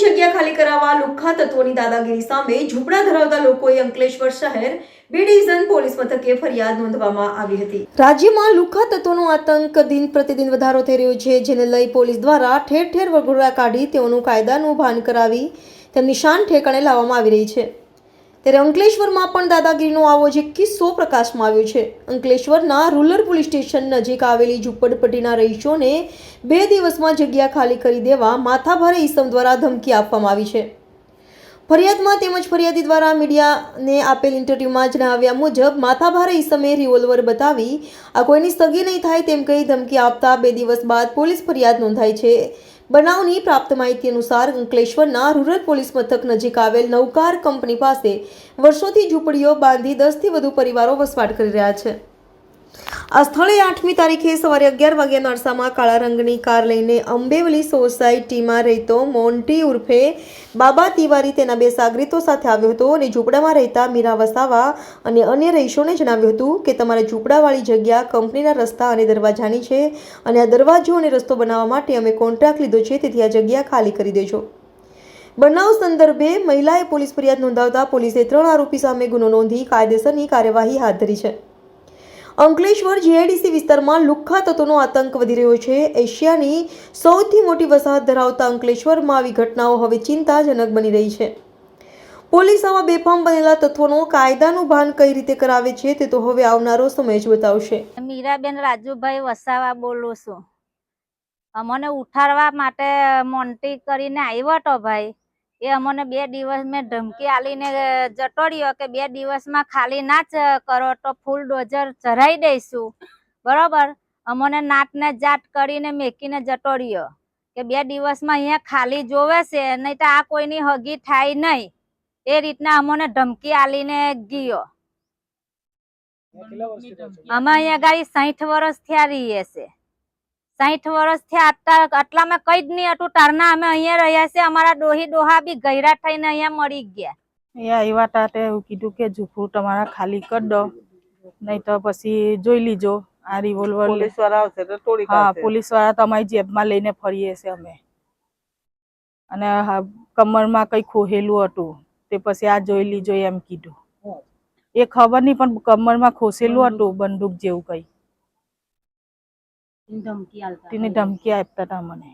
જગ્યા ખાલી કરાવવા લુખ્ખા તત્વોની દાદાગીરી સામે ઝૂંપડા ધરાવતા લોકોએ અંકલેશ્વર શહેર બે ડિવિઝન પોલીસ મથકે ફરિયાદ નોંધવામાં આવી હતી. રાજ્યમાં લુખ્ખા તત્વોનો આતંક દિન પ્રતિદિન વધારો થઈ રહ્યો છે, જેને લઈ પોલીસ દ્વારા ઠેર ઠેર વગોડા કાઢી તેઓનું કાયદાનું ભાન કરાવી તેમની શાન ઠેકાણે લાવવામાં આવી રહી છે. ત્યારે અંકલેશ્વરમાં પણ દાદાગીરીનો આવો જ કિસ્સો પ્રકાશમાં આવ્યો છે. અંકલેશ્વરના રૂરલ પોલીસ સ્ટેશન નજીક આવેલી ઝૂંપડપટ્ટીના રહીશોને બે દિવસમાં જગ્યા ખાલી કરી દેવા માથાભારે ઈસમ દ્વારા ધમકી આપવામાં આવી છે. ફરિયાદમાં તેમજ ફરિયાદી દ્વારા મીડિયાને આપેલ ઇન્ટરવ્યૂમાં જણાવ્યા મુજબ, માથાભારે ઈસમે રિવોલ્વર બતાવી, આ કોઈની સગી નહીં થાય તેમ કહી ધમકી આપતા બે દિવસ બાદ પોલીસ ફરિયાદ નોંધાઈ છે. બનાવની પ્રાપ્ત માહિતી અનુસાર અંકલેશ્વરના રૂરલ પોલીસ મથક નજીક આવેલ નૌકાર કંપની પાસે વર્ષોથી ઝૂંપડીઓ બાંધી દસથી વધુ પરિવારો વસવાટ કરી રહ્યા છે. આ સ્થળે આઠમી તારીખે સવારે અગિયાર વાગ્યાના અરસામાં કાળા રંગની કાર લઈને અંબેવલી સોસાયટીમાં રહેતો મોન્ટી ઉર્ફે બાબા તિવારી તેના બે સાગરીતો સાથે આવ્યો હતો અને ઝૂંપડામાં રહેતા મીરા વસાવા અને અન્ય રહીશોને જણાવ્યું હતું કે તમારા ઝૂંપડાવાળી જગ્યા કંપનીના રસ્તા અને દરવાજાની છે અને આ દરવાજો અને રસ્તો બનાવવા માટે અમે કોન્ટ્રાક્ટ લીધો છે, તેથી આ જગ્યા ખાલી કરી દેજો. બનાવ સંદર્ભે મહિલાએ પોલીસ ફરિયાદ નોંધાવતા પોલીસે ત્રણ આરોપી સામે ગુનો નોંધી કાયદેસરની કાર્યવાહી હાથ ધરી છે. અંકલેશ્વર જીઆઈડીસી વિસ્તારમાં લુખ્ખા તત્વોનો આતંક વધી રહ્યો છે. એશિયાની સૌથી મોટી વસાહત ધરાવતા અંકલેશ્વરમાં આવી ઘટનાઓ હવે ચિંતાજનક બની રહી છે. પોલીસ આવા બેફામ બનેલા તત્વોનો કાયદાનું ભાન કઈ રીતે કરાવે છે તે તો હવે આવનારો સમય જ બતાવશે. મીરાબેન રાજુભાઈ વસાવા બોલું છું. અમને ઉઠાડવા માટે મોન્ટી કરીને આવ્યો હતો ભાઈ. એ અમને બે દિવસ મેં ધમકી આલીને જટોડ્યો કે બે દિવસમાં ખાલી ના જ કરો તો ફૂલ ડોઝર ચઢાઈ દઈશું. બરોબર? અમને નાટને જાટ કરીને મેકીને જટોડ્યો કે બે દિવસમાં અહીંયા ખાલી જોવે છે નહીં તો આ કોઈની હગી થાય નહીં. એ રીતના અમને ધમકી આલીને ગયો. અમે અહીંયા ગાડી સાઠ વર્ષ થયા રહીએ છે સાઠ વર્ષ થયા આટલા આટલામાં કઈ જ નહીં હતું. તારના અમે અહીંયા રહ્યા છે. અમારા ડોહી ડોહા બી ગયરા થઈને અહીંયા મળી ગયા. એ આવ્યા તાતે એવું કીધું કે ઝૂંપડું તમારા ખાલી કરી દો. નહીં તો પછી જોઈ લીજો. આ રિવોલ્વર પોલીસવાળા આવશે તો તોડી હા પોલીસવાળા તમારી જેબમાં લઈને ફરીએ છે અમે. અને કમરમાં કઈ ખોહેલું હતું. તે પછી આ જોઈ લીજો એમ કીધું. એ ખબર નહીં પણ કમરમાં ખોસેલું હતું બંદૂક જેવું કઈ. ધમકી આપતા હતા મને